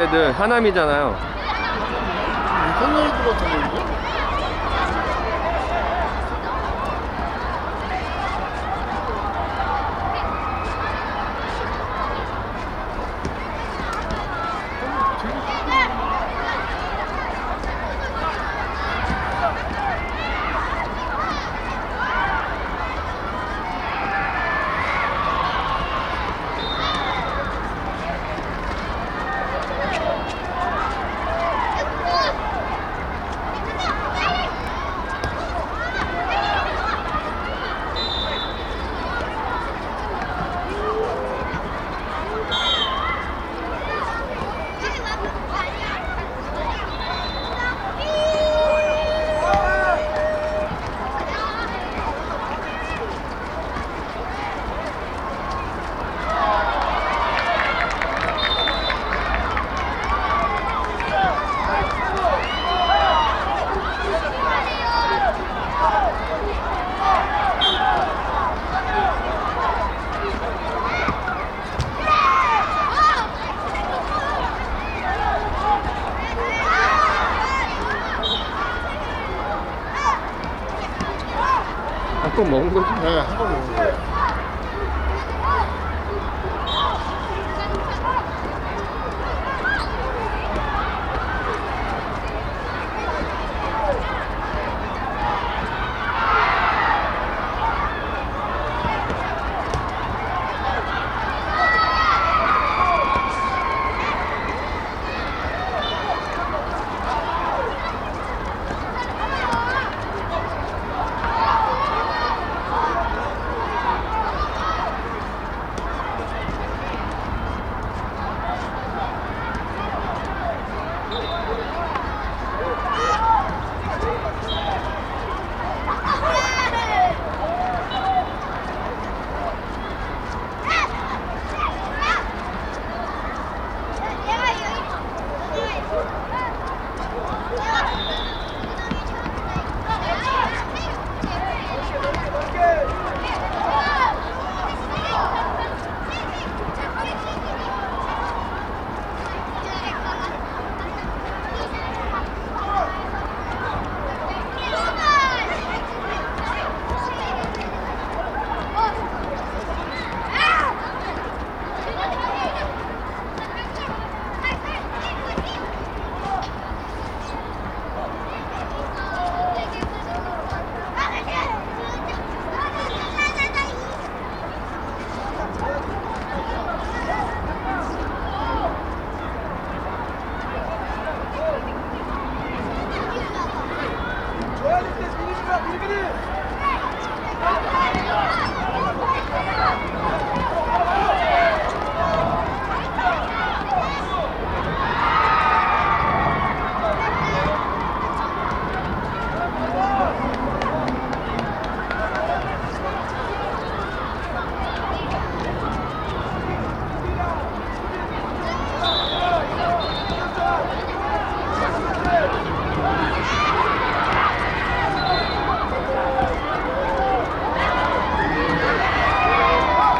애들 하남이잖아요. 선녀이 들어왔는데?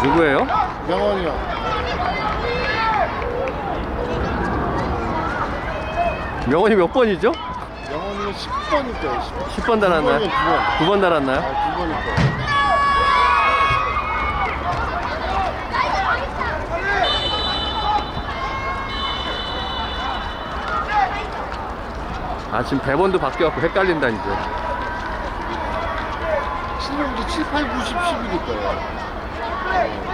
누구예요? 명원이요. 명원이 몇 번이죠? 명원이는 10번일 거예요, 10번. 10번 달았나요? 9번이요, 9번. 9번 달았나요? 아, 9번일 거예요. 아 지금 배번도 바뀌어갖고 헷갈린다 이제. 신용도 7, 8, 9, 10, 11일 거예요. Fire!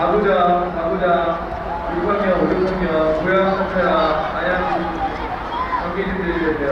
4구장, 4구장, 6학년, 5, 6학년, 고양 카페라, 안양 관계진들이 계세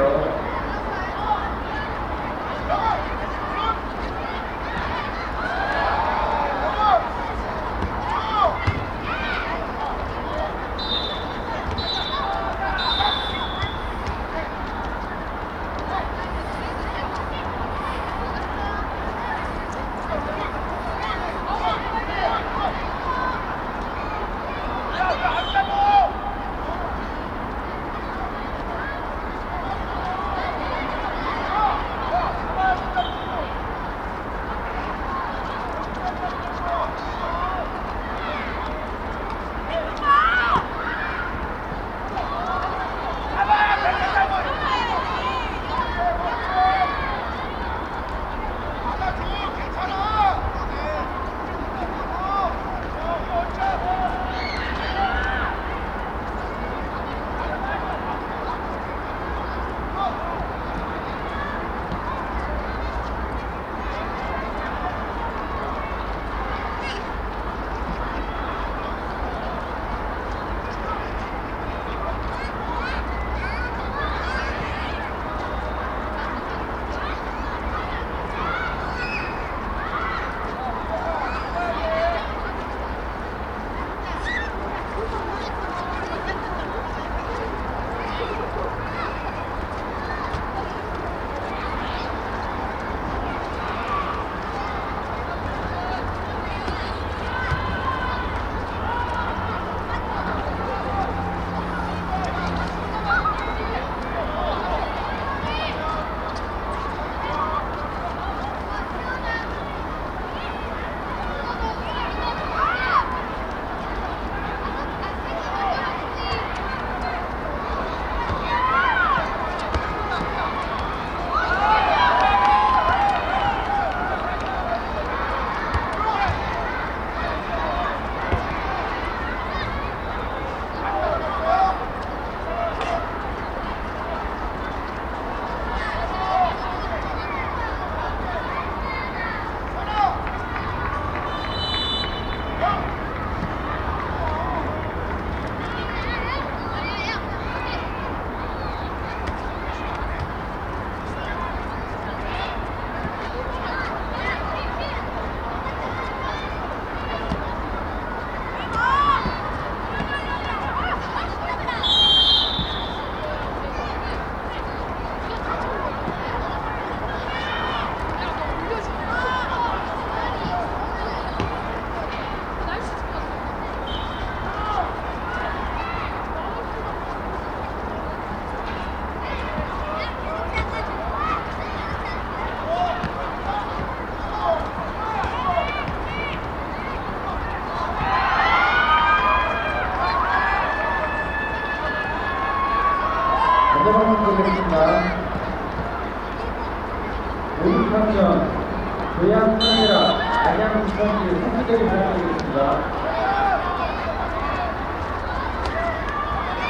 고양 카메라 안양 부천시 선수들이 부탁드리겠습니다.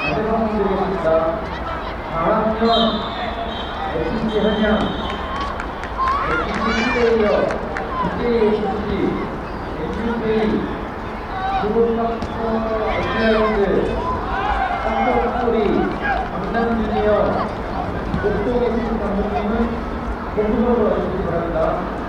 안전방송 드리겠습니다. 4학년 FC 한양 FC 시대이어 DJ FC SUV 구급학교 에스라운드 한국소리 강남 주니어 목동의 팀 감독님은 공부적으로 와주시기 바랍니다.